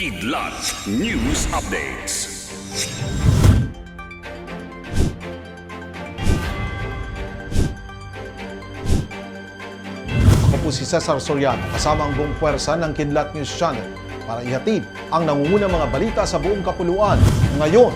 Kidlat News Updates. Ako po si Cesar Soriano kasama ang buong puwersa ng Kidlat News Channel para ihatid ang nangungunang mga balita sa buong kapuluan ngayon.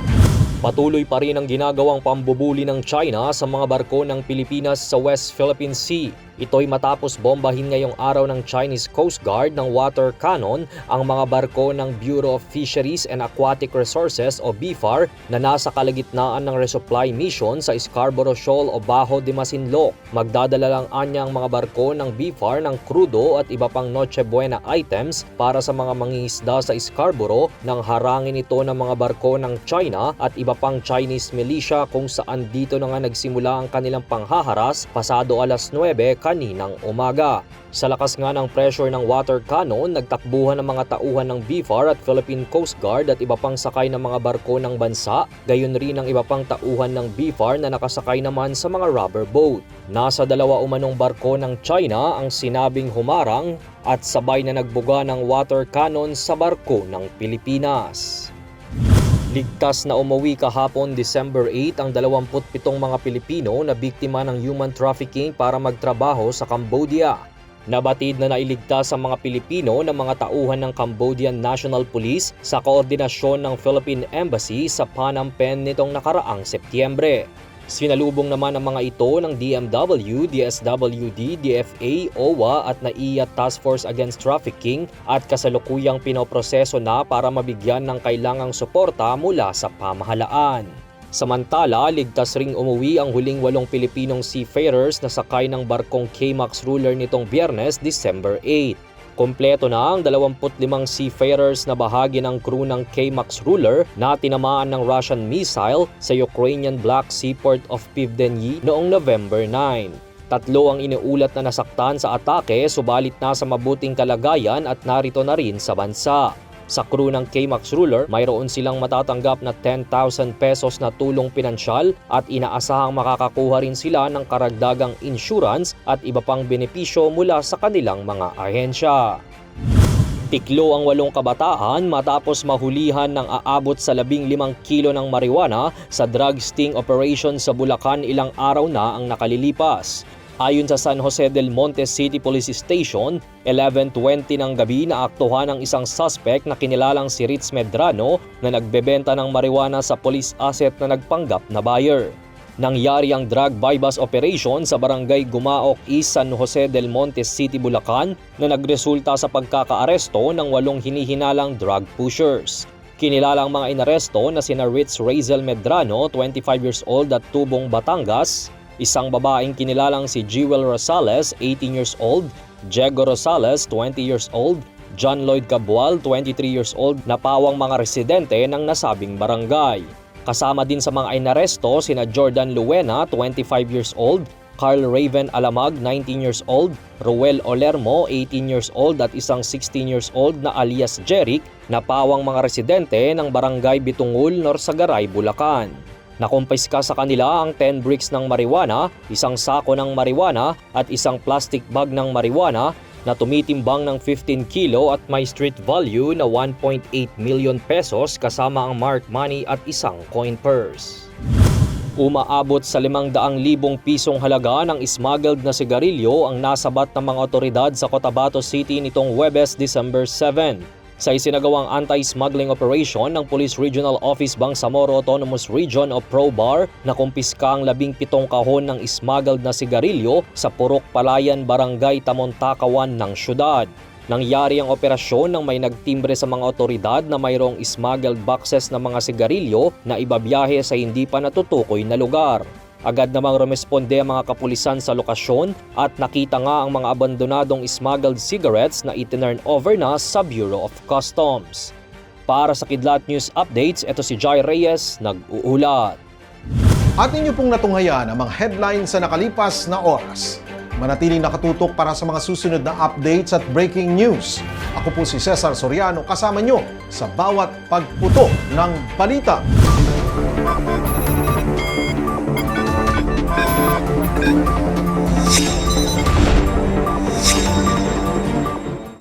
Patuloy pa rin ang ginagawang pambubuli ng China sa mga barko ng Pilipinas sa West Philippine Sea. Ito'y matapos bombahin ngayong araw ng Chinese Coast Guard ng water cannon ang mga barko ng Bureau of Fisheries and Aquatic Resources o BFAR na nasa kalagitnaan ng resupply mission sa Scarborough Shoal o Bajo de Masinloc. Magdadala lang anya ang mga barko ng BFAR ng krudo at iba pang Noche Buena items para sa mga mangingisda sa Scarborough nang harangin ito ng mga barko ng China at iba pang Chinese militia kung saan dito na nga nagsimula ang kanilang panghaharas pasado alas 9 kaninang umaga. Sa lakas nga ng pressure ng water cannon, nagtakbuhan ng mga tauhan ng BFAR at Philippine Coast Guard at iba pang sakay ng mga barko ng bansa, gayon rin ang iba pang tauhan ng BFAR na nakasakay naman sa mga rubber boat. Nasa dalawa umanong barko ng China ang sinabing humarang at sabay na nagbuga ng water cannon sa barko ng Pilipinas. Ligtas na umuwi kahapon December 8 ang 27 mga Pilipino na biktima ng human trafficking para magtrabaho sa Cambodia. Nabatid na nailigtas ang mga Pilipino ng mga tauhan ng Cambodian National Police sa koordinasyon ng Philippine Embassy sa Phnom Penh nitong nakaraang Setyembre. Sinalubong naman ang mga ito ng DMW, DSWD, DFA, OWA at NAIA Task Force Against Trafficking at kasalukuyang pinoproseso na para mabigyan ng kailangang suporta mula sa pamahalaan. Samantala, ligtas ring umuwi ang huling walong Pilipinong seafarers na sakay ng barkong K-Max Ruler nitong biyernes, December 8. Kompleto na ang 25 seafarers na bahagi ng crew ng K-Max Ruler na tinamaan ng Russian missile sa Ukrainian Black Sea port of Pivdeny noong November 9. Tatlo ang iniulat na nasaktan sa atake subalit nasa mabuting kalagayan at narito na rin sa bansa. Sa crew ng K-Max Ruler, mayroon silang matatanggap na 10,000 pesos na tulong pinansyal at inaasahang makakakuha rin sila ng karagdagang insurance at iba pang benepisyo mula sa kanilang mga ahensya. Tiklo ang walong kabataan matapos mahulihan ng aabot sa 15 kilo ng marijuana sa drug sting operation sa Bulacan ilang araw na ang nakalilipas. Ayon sa San Jose del Monte City Police Station, 11.20 ng gabi na aktuhan ng isang suspect na kinilalang si Ritz Medrano na nagbebenta ng marijuana sa police asset na nagpanggap na buyer. Nangyari ang drug bypass operation sa barangay Gumaok East San Jose del Monte City, Bulacan na nagresulta sa pagkakaaresto ng walong hinihinalang drug pushers. Kinilalang mga inaresto na sina Ritz Razel Medrano, 25 years old at Tubong, Batangas, isang babaeng kinilalang si Jewel Rosales, 18 years old, Diego Rosales, 20 years old, John Lloyd Cabual, 23 years old na pawang mga residente ng nasabing barangay. Kasama din sa mga inaresto sina Jordan Luena, 25 years old, Carl Raven Alamag, 19 years old, Ruel Olermo, 18 years old at isang 16 years old na alias Jeric na pawang mga residente ng barangay Bitungul, Norsagaray, Bulacan. Nakumpiska sa kanila ang 10 bricks ng marijuana, isang sako ng marijuana at isang plastic bag ng marijuana na tumitimbang ng 15 kilo at may street value na 1.8 million pesos kasama ang marked money at isang coin purse. Umaabot sa 500,000 pisong halaga ng smuggled na sigarilyo ang nasabat ng mga otoridad sa Cotabato City nitong Webes, December 7. Sa isinagawang anti-smuggling operation ng Police Regional Office Bangsamoro Autonomous Region o PROBAR na kumpiska ang labing pitong kahon ng smuggled na sigarilyo sa Purok Palayan, Barangay Tamontakawan ng syudad. Nangyari ang operasyon nang may nagtimbre sa mga otoridad na mayroong smuggled boxes ng mga sigarilyo na ibabiyahe sa hindi pa natutukoy na lugar. Agad namang rumesponde ang mga kapulisan sa lokasyon at nakita nga ang mga abandonadong smuggled cigarettes na itinurn over na sa Bureau of Customs. Para sa Kidlat News Updates, ito si Jai Reyes, nag-uulat. At ninyo pong natunghayan ang mga headlines sa nakalipas na oras. Manatiling nakatutok para sa mga susunod na updates at breaking news. Ako po si Cesar Soriano kasama nyo sa bawat pagputok ng balita.